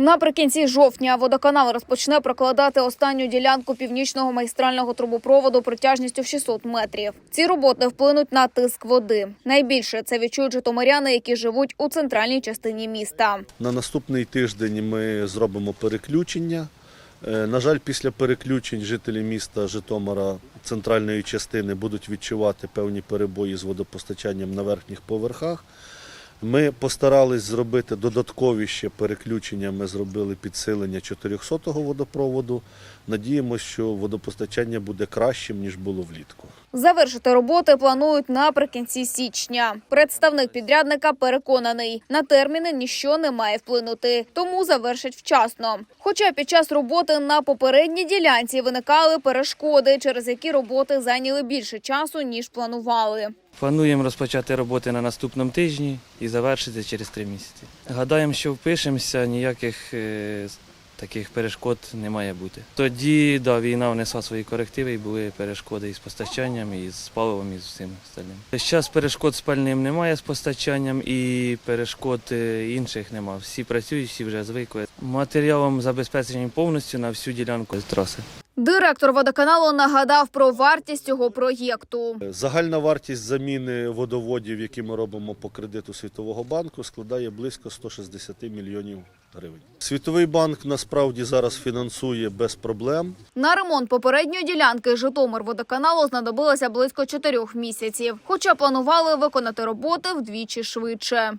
Наприкінці жовтня водоканал розпочне прокладати останню ділянку північного магістрального трубопроводу протяжністю в 600 метрів. Ці роботи вплинуть на тиск води. Найбільше це відчують житомиряни, які живуть у центральній частині міста. На наступний тиждень ми зробимо переключення. Е, На жаль, після переключень жителі міста Житомира центральної частини будуть відчувати певні перебої з водопостачанням на верхніх поверхах. Ми постарались зробити додаткові ще переключення. Ми зробили підсилення 400-го водопроводу. Надіємося, що водопостачання буде кращим ніж було влітку. Завершити роботи планують наприкінці січня. Представник підрядника переконаний, на терміни ніщо не має вплинути, тому завершать вчасно. Хоча під час роботи на попередній ділянці виникали перешкоди, через які роботи зайняли більше часу ніж планували. Плануємо розпочати роботи на наступному тижні і завершити через три місяці. Гадаємо, що впишемося, ніяких е, таких перешкод не має бути. Тоді да, війна внесла свої корективи і були перешкоди із постачанням, і з паливом, і з всім остальним. Зараз перешкод з пальним немає з постачанням і перешкод е, інших немає. Всі працюють, всі вже звикли. Матеріалом забезпечені повністю на всю ділянку траси. Директор водоканалу нагадав про вартість цього проєкту. Загальна вартість заміни водоводів, які ми робимо по кредиту Світового банку, складає близько 160 мільйонів гривень. Світовий банк насправді зараз фінансує без проблем. На ремонт попередньої ділянки Житомир водоканалу знадобилося близько чотирьох місяців, хоча планували виконати роботи вдвічі швидше.